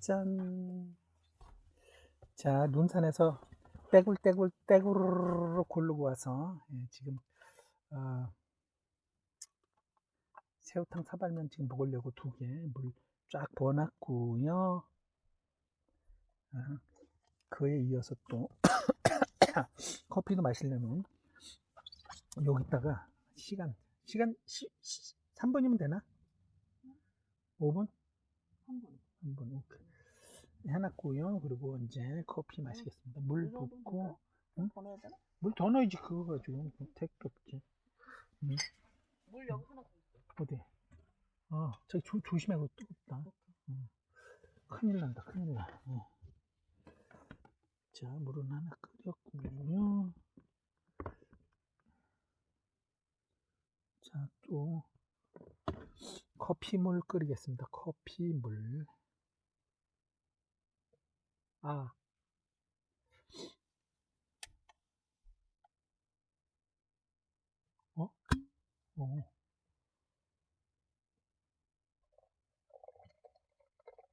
짠. 자, 눈산에서 떼굴떼굴 떼굴 고르고 와서 예, 지금 어, 새우탕 사발면 지금 먹으려고 두 개 물 쫙 부어놨고요. 아, 그에 이어서 또 커피도 마시려면 여기다가 시간 시간 시, 3분이면 되나? 5분? 3분. 3분 오케이. 해놨고요. 그리고 이제 커피 마시겠습니다. 물 붓고 더 넣어야 되나? 물 더 넣어야지 그거 가지고 택도 없지. 물 여기 하나 더 있어. 어디? 아 저기 조, 조심하고 뜨겁다. 응. 큰일 난다. 큰일 나. 어. 자 물은 하나 끓였고요. 자 또 커피물 끓이겠습니다. 커피물. 아 어? 어.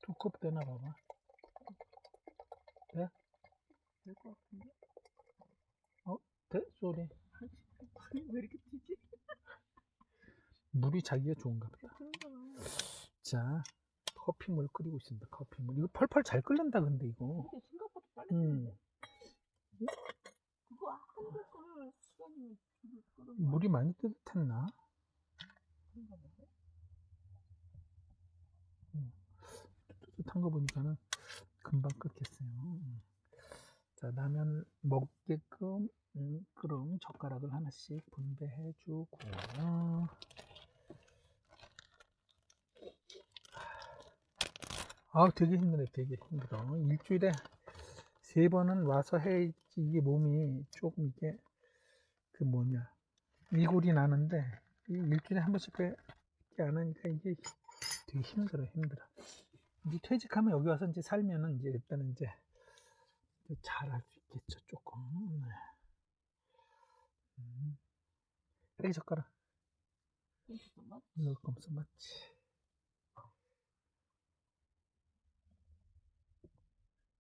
두컵 되나 봐봐. 돼? 될 것 같은데? 돼? 쏘리. 아니, 왜 이렇게 튀지? 물이 자기가 좋은가 보다. 그런가 자, 커피물 끓이고 있습니다. 커피물. 이거 펄펄 잘 끓는다, 근데 이거. 근데 생각보다 빨리 음, 끓는데? 그거 한개 끓을 시간이면 줄을 끓은 거 물이 많이 뜨뜻했나? 그런가? 뜨뜻한 거 보니까는 금방 끓겠어요. 음. 자, 라면 먹게끔 음, 그럼 젓가락을 하나씩 분배해 주고 아, 되게 힘드네, 되게 힘들어. 일주일에 세 번은 와서 해야지 이게 몸이 조금 이게 그 뭐냐 이골이 나는데 이 일주일에 한 번씩 이렇게 안 하니까 이게 되게 힘들어, 힘들어. 이제 퇴직하면 여기 와서 이제 살면은 이제 그때는 이제 잘할 수 있겠죠, 조금. 네. 음. 이 젓가락. 넣을 거 없어, 맞지?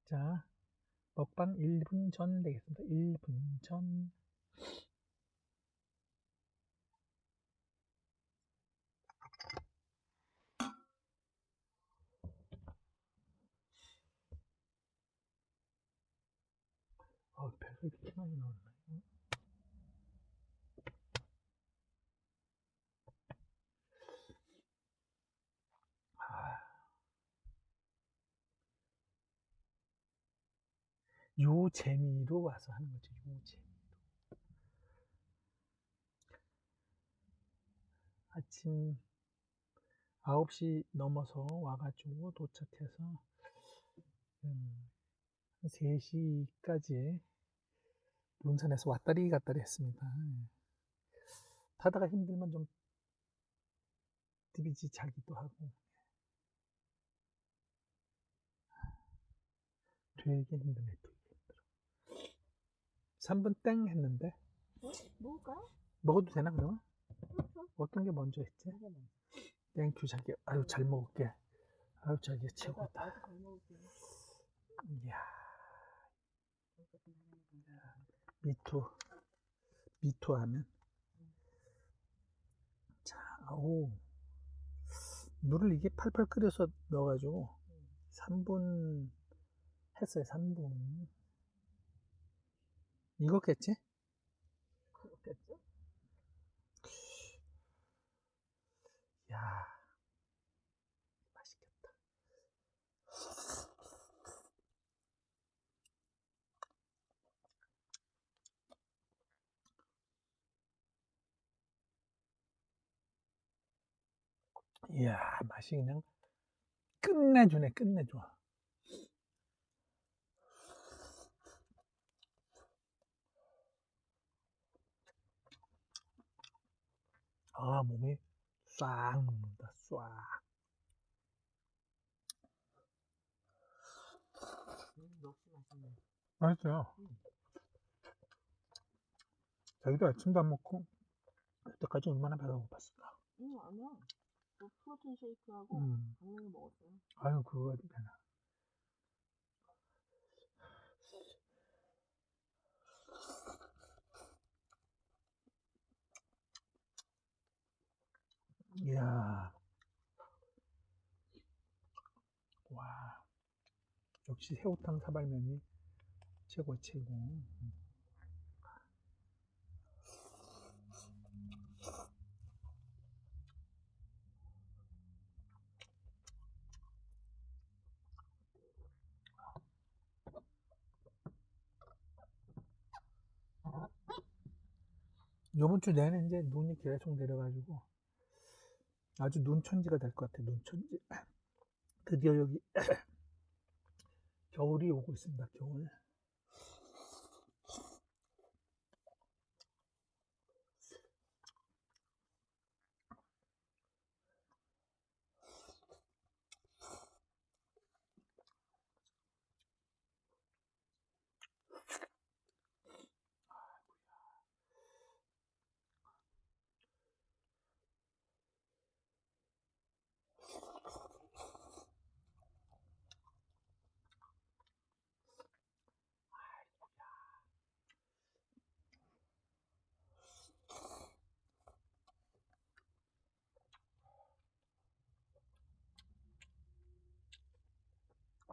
자, 먹방 1분 전 되겠습니다. 1분 전. 아, 배가 이렇게 많이 나왔나 요? 요 재미로 와서 하는 거죠. 요 재미로. 아침 9시 넘어서 와가지고 도착해서 음, 3시까지 논산에서 왔다리 갔다리 했습니다. 예. 타다가 힘들면 좀 디비지 자기도 하고 되게 힘드네 힘들어 3분 땡 했는데 어? 먹을까요? 먹어도 되나 그러면? 그렇죠. 어떤 게 먼저 했지? 땡큐 자기 아유 잘 먹을게 아유 자기 최고다. 이야. 미투 미투 하면 자 아우 물을 이게 팔팔 끓여서 넣어가지고 3분 했어요 3분 이거겠지? 그렇겠죠? 야 맛있겠다 이야 맛이 그냥 끝내주네 끝내줘 아 몸이 싹 녹는다 싹 음, 역시 맛있네. 맛있어요 음. 자기도 아침도 안 먹고 여태까지 얼마나 배가 고팠을까 응, 아니야. 뭐 프로틴 쉐이크하고 음. 당면을 먹었어요. 아유 그거 되나 이야. 와. 역시 새우탕 사발면이 최고 최고. 요번 주 내내 이제 눈이 계속 내려가지고 아주 눈천지가 될 것 같아 눈천지. 드디어 여기 겨울이 오고 있습니다 겨울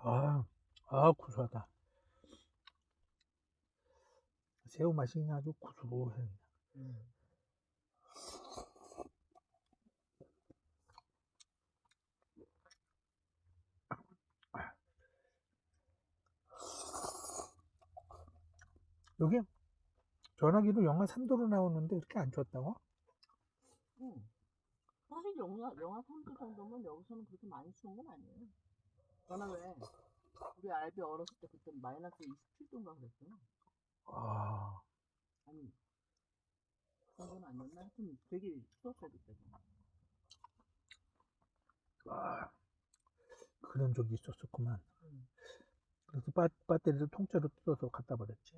아, 아 구수하다 새우 맛이 그냥 아주 구수해 여기 전화기도 영하 3도로 나오는데 그렇게 안 좋았다고? 응. 사실 영하, 영하 3도 정도면 여기서는 그렇게 많이 추운 건 아니에요. 저는 왜 우리 알비 어렸을 때 그때 마이너스 27도인가 그랬어요. 아, 아니 그 정도는 아니었나? 하여튼 되게 추웠어요 그때도. 아, 그런 적이 있었었구만. 응. 그래서 바, 배터리를 통째로 뜯어서 갖다 버렸지.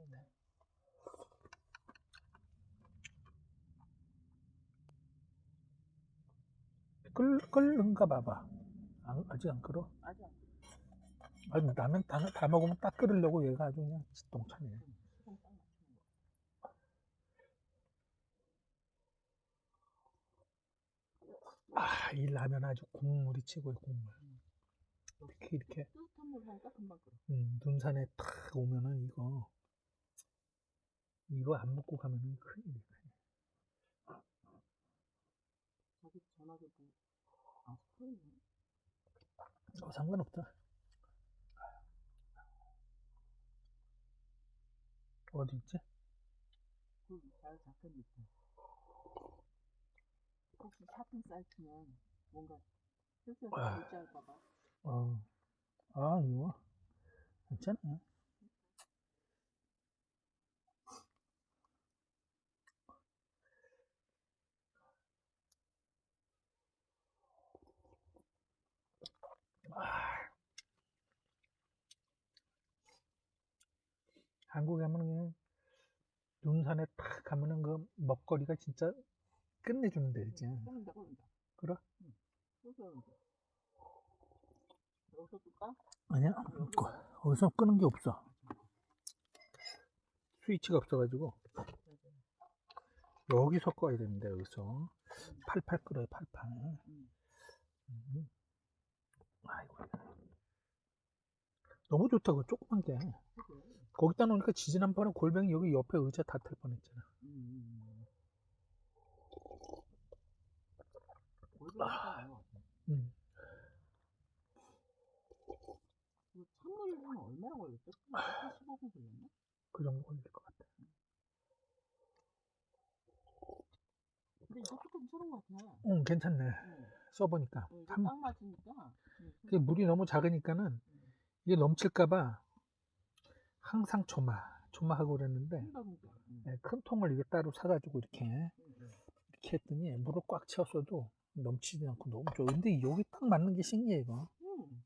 끓, 끓는가 봐봐. 안- 아직 안 끓어? 아직 안 아니, 라면 다, 다 먹으면 딱 끓으려고 얘가 아주 그냥 거. 아, 이 라면 아주 국물이 최고의 국물. 특히 이렇게 뜨뜻한 물 하니까 금방 끓어. 음, 눈산에 탁 오면은 이거 이거 안 먹고 가면은 큰일이야. 자기 전화기 뭐, 아, 스프링네. 어, 상관없다. 어디 있지? 그잘 잡힌 밑에. 혹시 샤핑 사이트면 뭔가 실수해서 아. 결제할까봐. 어, 아 이거 괜찮아. 아, 한국에 가면 그냥 눈산에 탁 가면은 그 먹거리가 진짜 끝내주는 데지. 끓는다, 끓는다. 그래? 응. 여기서 뜰까? 아니야, 거- 어디서 끄는 게 없어. 스위치가 없어가지고 여기서 꺼야 됩니다. 여기서 팔팔 끓어요, 팔팔. 응. 음. 아이고. 너무 좋다, 그 조그만 게. 거기다 놓으니까 지진 한 번에 골뱅이 여기 옆에 의자 다 탈 뻔했잖아. 음. 골뱅이가 음. 그 찬물은 얼마나 걸렸어? 15분 걸렸나? 그 정도 걸릴 것 같아. 근데 이것도 괜찮은 것 같아. 응, 괜찮네. 응. 써보니까. 응, 한- 딱 맞으니까. 응. 그게 물이 너무 작으니까는 이게 넘칠까봐 항상 조마, 조마하고 그랬는데. 네, 큰 통을 이게 따로 사가지고 이렇게. 이렇게 했더니 물을 꽉 채웠어도 넘치지 않고 너무 좋아. 근데 여기 딱 맞는 게 신기해 이거. 음.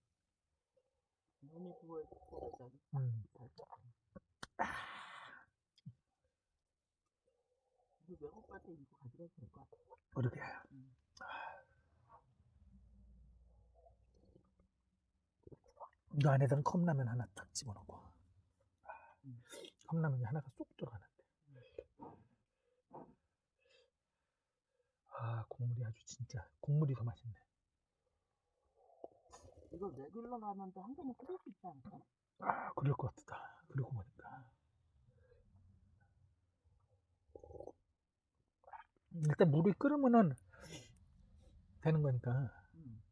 이거 외국 갈때 이거 가져가도 될것 같아. 그러게. 음. 이 안에다가 컵라면 하나 딱 집어넣고. 음. 컵라면이 하나가 쏙 들어가는데. 아 국물이 아주 진짜 국물이 더 맛있네. 이거 레귤러 라면도 한 잔은 끓일 수 있지 않을까? 아 그럴 것 같다. 그러고 보니까 일단 물이 끓으면은 되는 거니까. 음.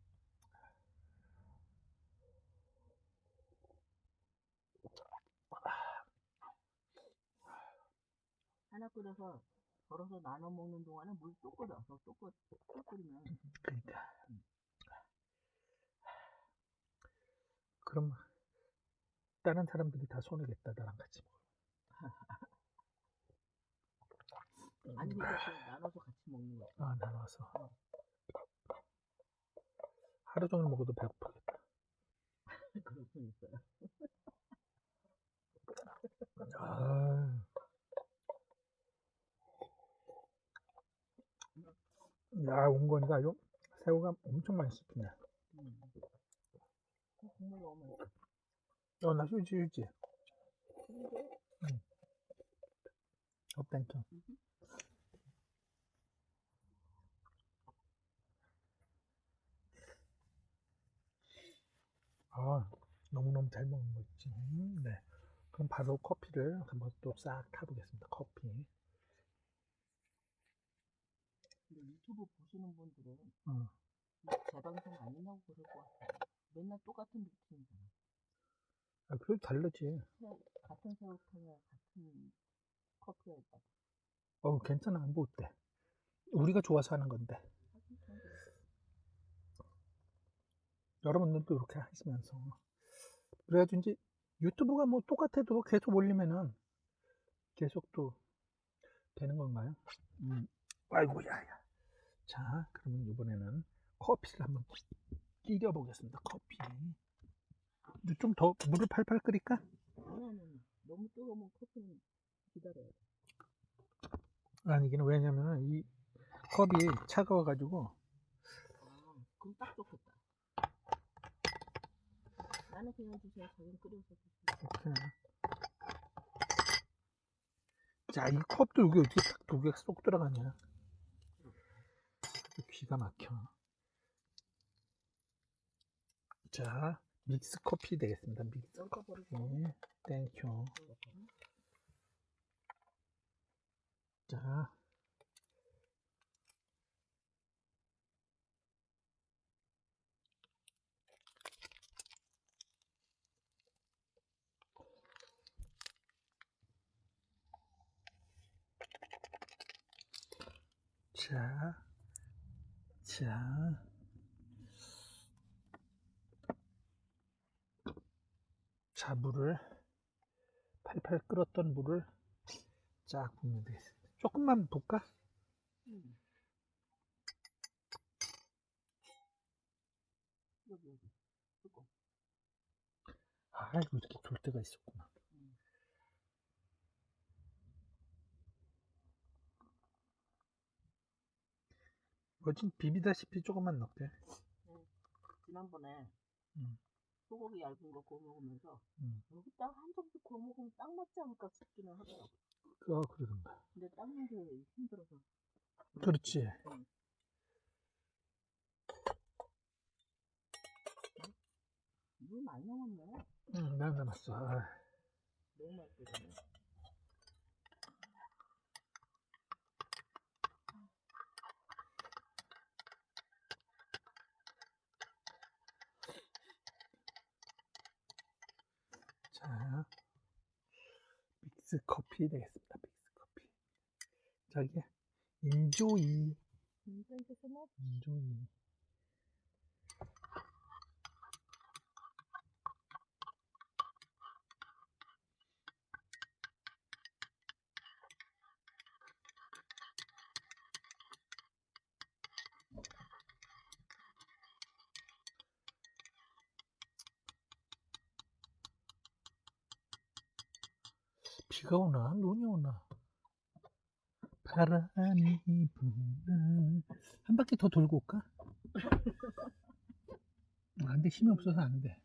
하나 끓여서 덜어서 나눠 먹는 동안에 물 또 끓여서 또 끓, 또 끓이면 그러니까. 그럼 다른 사람들이 다 손해겠다 나랑 같이 먹으면. 아니 그냥 나눠서 같이 먹는 거. 아 나눠서 하루 종일 먹어도 배고프겠다. 그럴 수 있어요. 아. 야, 온건이가 아주 새우가 엄청 많이 씹히네. 음. 어, 국물 너무 맛있어. 어, 나 휴지, 휴지. 근데 어, 땡큐. 아, 너무너무 잘 먹는 거 있지. 음, 네. 그럼 바로 커피를 한번 또 싹 타보겠습니다. 커피. 근데 유튜브 보시는 분들은 어. 제 방송 아니냐고 그럴 것 같아요. 맨날 똑같은 루틴이잖아. 아, 그래도 다르지. 새- 같은 새우탕에 같은 커피가 있다. 어, 괜찮아. 뭐 어때? 우리가 좋아서 하는 건데. 하긴 그런 게 있어. 여러분들도 이렇게 하시면서. 그래가지고 이제 유튜브가 뭐 똑같아도 계속 올리면은 계속 또 되는 건가요? 음. 아이고, 야, 야. 자, 그러면 이번에는 커피를 한번 끼려 보겠습니다. 커피. 좀 더 물을 팔팔 끓일까? 아니 아니 아니. 너무 뜨거우면 커피는 기다려야 돼. 아니기는 왜냐면은 이 컵이 차가워가지고 아, 그럼 딱 좋겠다. 나는 그냥 주세요. 자기는 끓여서. 이렇게. 자, 이 컵도 여기 어떻게 딱 두 개가 쏙 들어가냐? 기가 막혀. 자, 믹스 커피 되겠습니다. 믹스 여기다 버리고 커피. 땡큐. 자. 자, 자, 자, 물을, 팔팔 끓었던 물을 쫙 붓면 되겠습니다. 조금만 붓까? 음. 여기 여기. 뜨거. 아이고, 이렇게 돌 때가 있었구나. 음. 뭐지? 비비다시피 조금만 넣게. 지난번에 음. 소고기 얇은 거 구워 먹으면서 음. 여기 딱한 점씩 구워 먹으면 딱 맞지 않을까 싶기는 하더라고. 어, 그러던가. 근데 닦는 게 힘들어서. 그렇지. 물 많이 남았네. 응, 난 남았어. 아, 너무 맛있거든요. 자, 믹스 커피 되겠습니다. 믹스 커피. 저기, 인조이. 끝났 인조이. 비가 오나? 눈이 오나? 바람이 부나 한 바퀴 더 돌고 올까? 아, 안돼 힘이 없어서 안돼.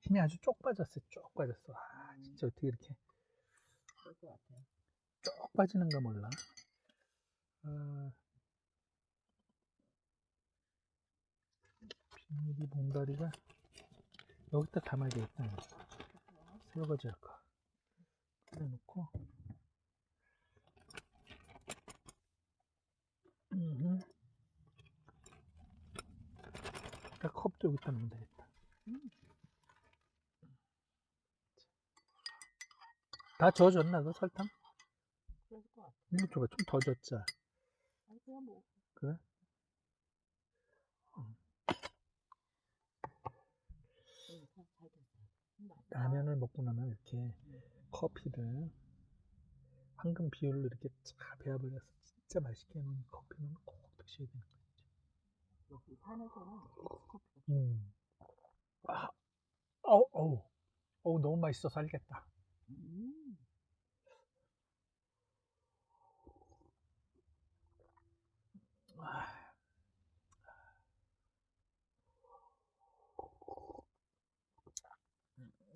힘이 아주 쪽 빠졌어 쪽 빠졌어. 아 진짜 어떻게 이렇게. 쪽 빠지는가 몰라. 아. 비닐이 봉다리가 여기다 담아야겠다. 새우가지 할까? 꺼내놓고. 음. 컵도 여기다 넣으면 되겠다. 다 저어졌나, 그 설탕? 그럴 것 같아. 이거 줘봐, 좀더 줬자. 아니 그냥 뭐 그래? 음, 맛있다. 라면을 먹고 나면 이렇게 커피를 황금 비율로 이렇게 쫙 베어버려서 진짜 맛있게 해놓은 커피는 꼭 드셔야 되는 거죠. 여기 산에서는 커피가 음. 아, 어우, 어우, 어우, 너무 맛있어서 알겠다. 음. 아.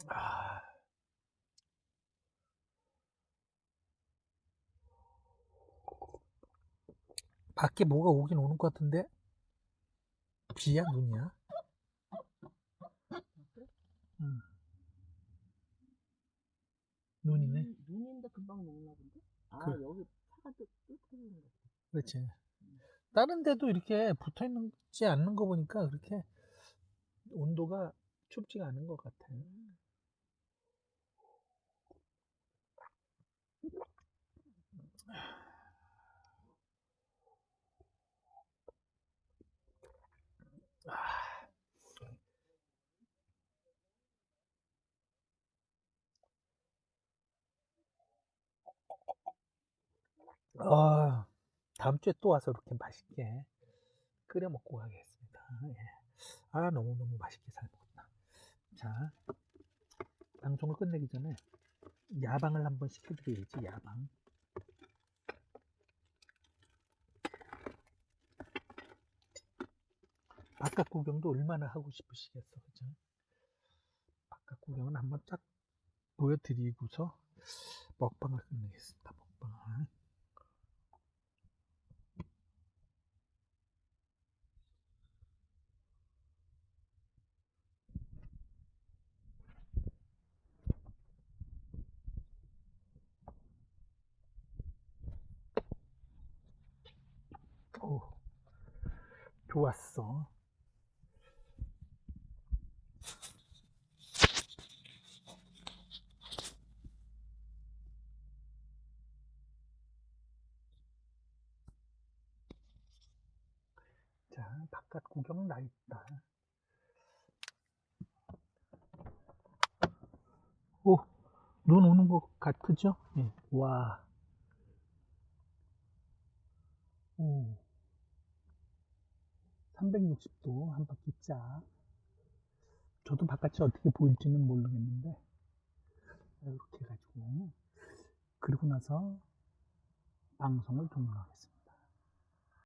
아. 밖에 뭐가 오긴 오는 것 같은데 비야 눈이야? 응. 눈이네. 음, 눈인데 금방 녹나 본데? 아 그- 여기 차가 뜨, 뜨거운 거. 그렇지. 다른 데도 이렇게 붙어 있지 않는 거 보니까 그렇게 온도가 춥지가 않은 것 같아. 음. 아, 다음 주에 또 와서 이렇게 맛있게 끓여 먹고 가겠습니다. 예. 아, 너무너무 맛있게 잘 먹었다. 자, 방송을 끝내기 전에 야방을 한번 시켜드려야지, 야방. 바깥 구경도 얼마나 하고 싶으시겠어, 그죠? 바깥 구경은 한번 딱 보여드리고서 먹방을 끝내겠습니다, 먹방을. 오, 좋았어. 자, 바깥 구경 나 있다. 오, 눈 오는 것 같으죠? 예. 와. 오. 360도 한 바퀴 쫙. 저도 바깥이 어떻게 보일지는 모르겠는데, 이렇게 해가지고, 그리고 나서 방송을 종료하겠습니다.